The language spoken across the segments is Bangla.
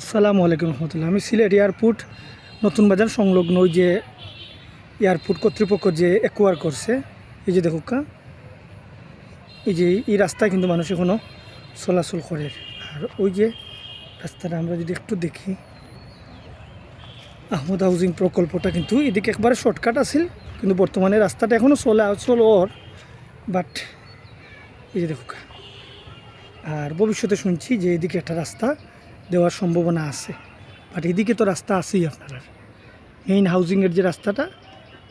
আসসালামু আলাইকুম রহমতুল্লাহ। আমি সিলেট এয়ারপোর্ট, নতুন বাজার সংলগ্ন ওই যে এয়ারপোর্ট কর্তৃপক্ষ যে অ্যাকোয়ার করছে, এই যে দেখুক এই যে এই রাস্তায় কিন্তু মানুষ এখনও চলাচল করে। আর ওই যে রাস্তাটা আমরা যদি একটু দেখি, আহমদ হাউজিং প্রকল্পটা কিন্তু এদিকে একবারে শর্টকাট আছিল, কিন্তু বর্তমানে রাস্তাটা এখনও চলে চলোর বাট এই যে দেখুক আর ভবিষ্যতে শুনছি যে এদিকে একটা রাস্তা দেওয়ার সম্ভাবনা আছে। বাট এদিকে তো রাস্তা আছেই আপনার। মেইন হাউজিংয়ের যে রাস্তাটা,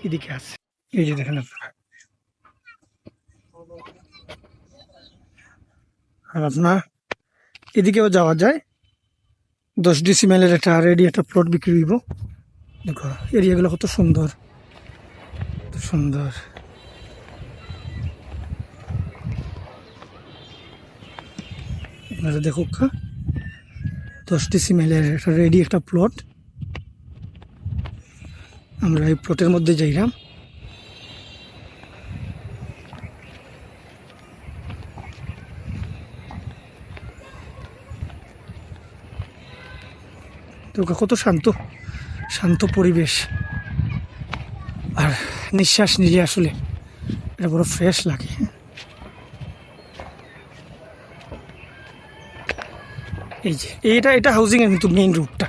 এদিকে আছে। এই যে দেখেন আপনারা। আর আপনার এদিকেও যাওয়া যায়। দশ ডিসিমেলের একটা রেডি একটা প্লট বিক্রি হইব। দেখো, এরিয়াগুলো কত সুন্দর। সুন্দর। আপনারা দেখুক হ্যাঁ? দশ ডিসিমেলের একটা রেডি একটা প্লট আমরা এই প্লটের মধ্যে যাইলাম। তো কত শান্ত শান্ত পরিবেশ। আর নিঃশ্বাস নিলে আসলে এটা বড় ফ্রেশ লাগে এই যে এইটা এটা হাউজিংয়ের কিন্তু মেইন রুটটা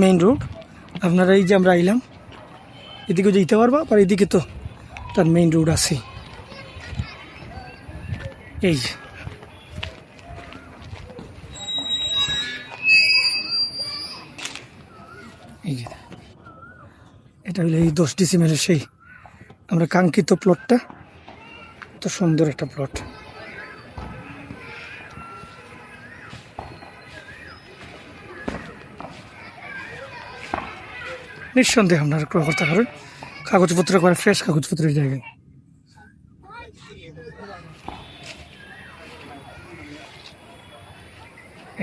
মেইন রুট আপনারা এই যে আমরা আইলাম, এদিকে যেতে পারবা আর এদিকে তো তার মেইন রোড আছে। এই যে। এই যে। এটা হলো এই দশ ডিসিমেলের সেই, আমরা কাঙ্ক্ষিত প্লটটা তো সুন্দর একটা প্লট নিঃসন্দেহে আপনারা ক্রয় করতে পারেন কাগজপত্র করে ফ্রেশ কাগজপত্রের জায়গায়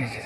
এই যে।